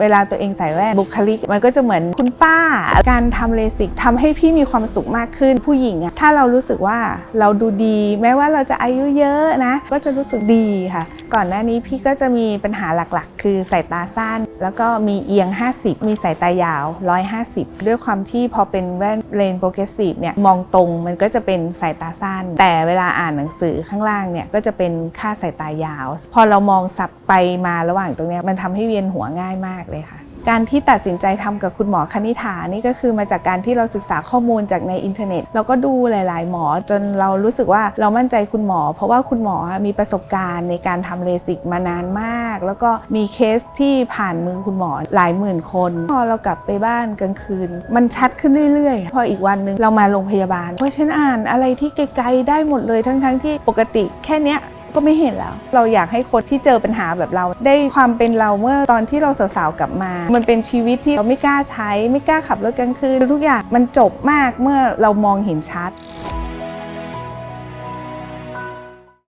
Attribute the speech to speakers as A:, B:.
A: เวลาตัวเองใส่แว่นบุคลิก มันก็จะเหมือนคุณป้า การทำเลสิกทำให้พี่มีความสุขมากขึ้นผู้หญิงอะถ้าเรารู้สึกว่าเราดูดี แม้ว่าเราจะอายุเยอะนะ ก็จะรู้สึกดีค่ะ ก่อนหน้านี้พี่ก็จะมีปัญหาหลักๆ คือสายตาสั้น แล้วก็มีเอียง 50 มีสายตายาว 150 ด้วยความที่พอเป็นแว่นเลนโปรเกรสซีฟเนี่ยมองตรงมันก็จะเป็นสายตาสั้น แต่เวลาอ่านหนังสือข้างล่างเนี่ยก็จะเป็นค่าสายตายาว พอเรามองสับไปมาระหว่างตรงนี้มันทำให้เวียนหัวง่ายมากเลยค่ะ การที่ตัดสินใจทำกับคุณหมอคณิ t านี่ก็คือมาจากการที่เราศึกษาข้อมูลจากในอินเทอร์เน็ตแล้วก็ดูหลาย ๆ หมอจนเรารู้สึกว่าเรามั่นใจคุณหมอ เพราะว่าคุณหมอมีประสบการณ์ในการทำเลสิกมานานมาก แล้วก็มีเคสที่ผ่านมือคุณหมอหลายหมื่นคน พอเรากลับไปบ้านกลางคืน มันชัดขึ้นเรื่อย ๆ พออีกวันหนึ่งเรามาโรงพยาบาลเพราะฉันอ่านอะไรที่ไกล ๆ ได้หมดเลยทั้ง ๆ ที่ปกติแค่เนี้ย ก็ไม่เห็นแล้ว เราอยากให้คนที่เจอปัญหาแบบเรา ได้ความเป็นเราเมื่อตอนที่เราสาวๆกลับมา มันเป็นชีวิตที่เราไม่กล้าใช้ ไม่กล้าขับรถกลางคืนทุกอย่างมันจบมากเมื่อเรามองเห็นชัด